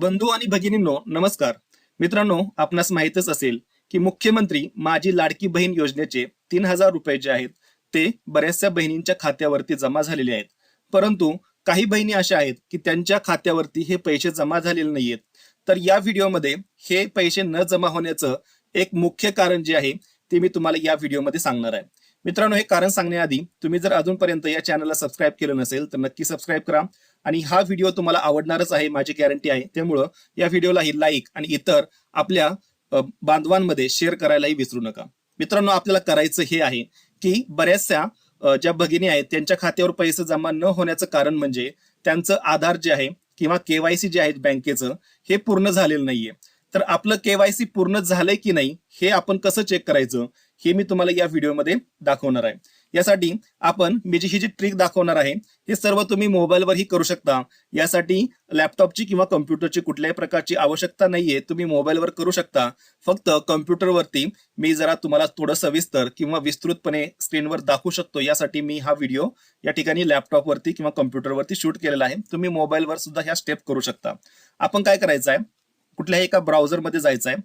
बंधू आणि भगिनींनो नमस्कार. मित्रांनो आपणास माहितच असेल की मुख्यमंत्री माझी लाडकी बहीण योजनेचे तीन हजार रुपये जे आहेत ते बऱ्याचशा बहिणींच्या खात्यावरती जमा झालेले आहेत. परंतु काही बहिणी अशा आहेत की त्यांच्या खात्यावरती हे पैसे जमा झालेले नाहीयेत. तर या व्हिडिओमध्ये हे पैसे न जमा होण्याचं एक मुख्य कारण जे आहे ते मी तुम्हाला या व्हिडिओमध्ये सांगणार आहे. मित्रांनो हे कारण सांगण्याआधी तुम्ही जर अजूनपर्यंत या चॅनलला सबस्क्राईब केलं नसेल तर नक्की सबस्क्राईब करा. आणि हा व्हिडिओ तुम्हाला आवडणारच आहे माझी गॅरंटी आहे. त्यामुळं या व्हिडिओलाही लाईक आणि इतर आपल्या बांधवांमध्ये शेअर करायलाही विसरू नका. मित्रांनो आपल्याला करायचं हे आहे की बऱ्याचशा ज्या भगिनी आहेत त्यांच्या खात्यावर पैसे जमा न होण्याचं कारण म्हणजे त्यांचं आधार जे आहे किंवा केवायसी जे आहे बँकेचं हे पूर्ण झालेलं नाहीये. तर आपलं केवायसी पूर्ण झालंय की नाही हे आपण कसं चेक करायचं? हे मी तुम्हाला या व्हिडिओमध्ये दाखवणार आहे. यासाठी आपण मी जी ही जी ट्रिक दाखवणार आहे हे सर्व तुम्ही मोबाईलवरही करू शकता. यासाठी लॅपटॉपची किंवा कम्प्युटरची कुठल्याही प्रकारची आवश्यकता नाहीये तुम्ही मोबाईलवर करू शकता. फक्त कम्प्युटरवरती मी जरा तुम्हाला थोडं सविस्तर किंवा विस्तृतपणे स्क्रीनवर दाखवू शकतो. यासाठी मी हा व्हिडिओ या ठिकाणी लॅपटॉपवरती किंवा कम्प्युटरवरती शूट केलेला आहे. तुम्ही मोबाईलवर सुद्धा ह्या स्टेप करू शकता. आपण काय करायचं आहे? कुठल्याही एका ब्राउझरमध्ये जायचं आहे.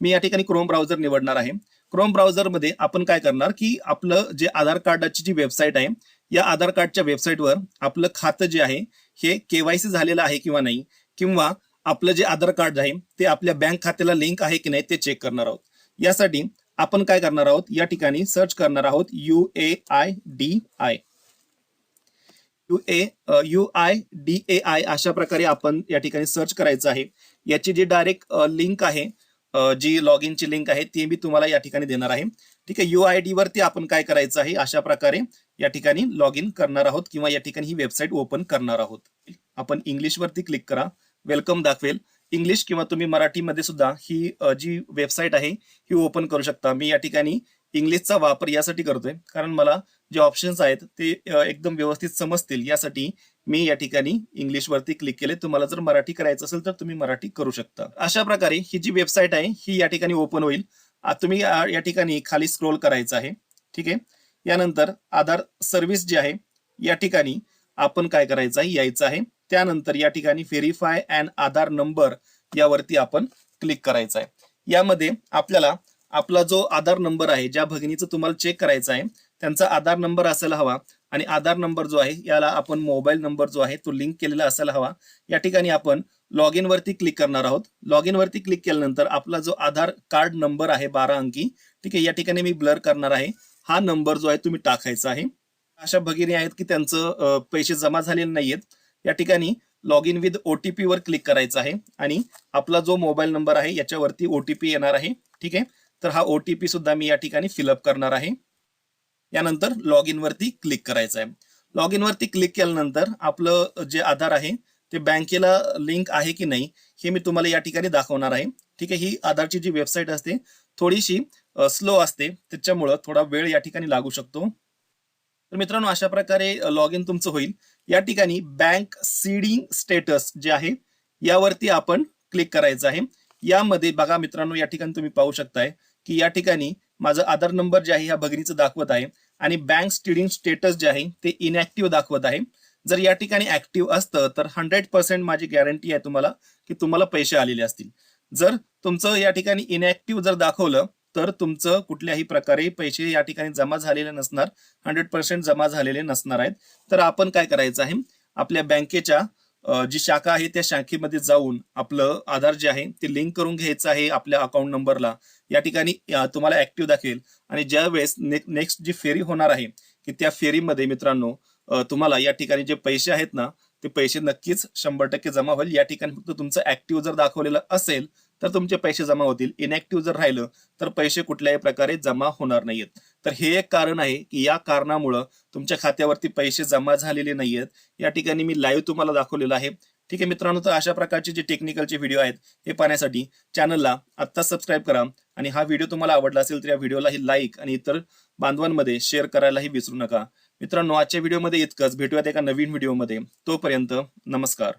मी या ठिकाणी क्रोम ब्राउझर निवडणार आहे. क्रोम ब्राउझरमध्ये आपण काय करणार की आपलं जे आधार कार्डाची जी वेबसाईट आहे या आधार कार्डच्या वेबसाईटवर आपलं खातं जे आहे हे केवायसी झालेलं आहे किंवा नाही किंवा आपलं जे आधार कार्ड आहे ते आपल्या बँक खात्याला लिंक आहे की नाही ते चेक करणार आहोत. यासाठी आपण काय करणार आहोत? या ठिकाणी सर्च करणार आहोत U A I D I U A U I D A I अशा प्रकारे आपण या ठिकाणी सर्च करायचं आहे. याची जी डायरेक्ट लिंक uh, आहे जी लॉग इनची लिंक आहे ती मी तुम्हाला या ठिकाणी देणार आहे. ठीक आहे यू आय डी वरती आपण काय करायचं आहे अशा प्रकारे या ठिकाणी लॉग इन करणार आहोत किंवा या ठिकाणी ही वेबसाईट ओपन करणार आहोत. आपण इंग्लिश वरती क्लिक करा. वेलकम दाखवेल. इंग्लिश किंवा तुम्ही मराठीमध्ये सुद्धा ही जी वेबसाईट आहे ही ओपन करू शकता. मी या ठिकाणी इंग्लिशचा वापर यासाठी करतोय. कारण मला जे ऑप्शन्स आहेत ते एकदम व्यवस्थित समजतील. यासाठी मी या ठिकाणी इंग्लिश वरती क्लिक केले. तुम्हाला जर मराठी करायचं असेल तर तुम्ही मराठी करू शकता. अशा प्रकारे ही जी वेबसाईट आहे ही या ठिकाणी ओपन होईल. तुम्ही या ठिकाणी खाली स्क्रोल करायचं आहे. ठीक आहे? यानंतर आधार सर्व्हिस जी आहे या ठिकाणी आपण काय करायचं आहे? यायचं आहे. त्यानंतर या ठिकाणी व्हेरीफाय अँड आधार नंबर यावरती आपण क्लिक करायचं आहे. यामध्ये आपल्याला आपला जो आधार नंबर आहे ज्या भगिनीचं तुम्हाला चेक करायचा आहे त्यांचा आधार नंबर असायला हवा. आणि आधार नंबर जो आहे याला आपण मोबाईल नंबर जो आहे तो लिंक केलेला असायला हवा. या ठिकाणी आपण लॉग इन वरती क्लिक करणार आहोत. लॉग इन वरती क्लिक केल्यानंतर आपला जो आधार कार्ड नंबर आहे बारा अंकी ठीक आहे या ठिकाणी मी ब्लर करणार आहे. हा नंबर जो आहे तुम्ही टाकायचा आहे. अशा भगिनी आहेत की त्यांचं पैसे जमा झालेले नाहीयेत. या ठिकाणी लॉग इन विथ ओटीपी वर क्लिक करायचं आहे. आणि आपला जो मोबाईल नंबर आहे याच्यावरती ओटीपी येणार आहे. ठीक आहे? तर हा ओटीपी सुद्धा मी या ठिकाणी फिलअप करणार आहे. यानंतर लॉग इन वरती क्लिक करायचं आहे. लॉग इन वरती क्लिक केल्यानंतर आपलं जे आधार आहे ते बँकेला लिंक आहे की नाही हे मी तुम्हाला या ठिकाणी दाखवणार आहे. ठीक आहे ही आधारची जी वेबसाईट असते थोडीशी स्लो असते. त्याच्यामुळं थोडा वेळ या ठिकाणी लागू शकतो. तर मित्रांनो अशा प्रकारे लॉग इन तुमचं होईल. या ठिकाणी बँक सीडिंग स्टेटस जे आहे यावरती आपण क्लिक करायचं आहे. यामध्ये बघा मित्रांनो या ठिकाणी तुम्ही पाहू शकताय की या ठिकाणी माझा आधार नंबर जे आहे ह्या भगिनीचं दाखवत आहे. आणि बँक स्टिडिंग स्टेटस जे आहे ते इनॅक्टिव्ह दाखवत आहे. जर या ठिकाणी ऍक्टिव्ह असतं तर हंड्रेड पर्सेंट माझी गॅरंटी आहे तुम्हाला की तुम्हाला पैसे आलेले असतील. जर तुमचं या ठिकाणी इनॅक्टिव्ह जर दाखवलं तर तुमचं कुठल्याही प्रकारे पैसे या ठिकाणी जमा झालेले नसणार. हंड्रेड पर्सेंट जमा झालेले नसणार आहेत. तर आपण काय करायचं आहे? आपल्या बँकेच्या जी शाखा आहे त्या शाखेमध्ये जाऊन आपलं आधार जे आहे ते लिंक करून घ्यायचं आहे आपल्या अकाउंट नंबरला या ठिकाणी तुम्हाला ऍक्टिव्ह दाखवेल. आणि ज्या वेळेस नेक्स्ट जी फेरी होणार आहे की त्या फेरीमध्ये मित्रांनो तुम्हाला या ठिकाणी जे पैसे आहेत ना ते पैसे नक्कीच शंभर टक्के जमा होईल. या ठिकाणी फक्त तुमचं ऍक्टिव्ह जर दाखवलेलं असेल तर तुमचे पैसे जमा होतील. इनॅक्टिव्ह जर राहिलं तर पैसे कुठल्याही प्रकारे जमा होणार नाहीयेत. तर हे एक कारण आहे की या कारणामुळं तुमच्या खात्यावरती पैसे जमा झालेले नाहीयेत. या ठिकाणी मी लाईव्ह तुम्हाला दाखवलेलं आहे. ठीक आहे मित्रांनो तर अशा प्रकारचे जे टेक्निकलचे व्हिडिओ आहेत हे पाहण्यासाठी चॅनलला आत्ता सबस्क्राईब करा आणि हा व्हिडिओ तुम्हाला आवडला असेल तर या व्हिडिओलाही लाईक आणि इतर बांधवांमध्ये शेअर करायलाही विसरू नका. मित्रांनो आजच्या व्हिडिओमध्ये इतकंच. भेटूयात एका नवीन व्हिडिओमध्ये तोपर्यंत नमस्कार.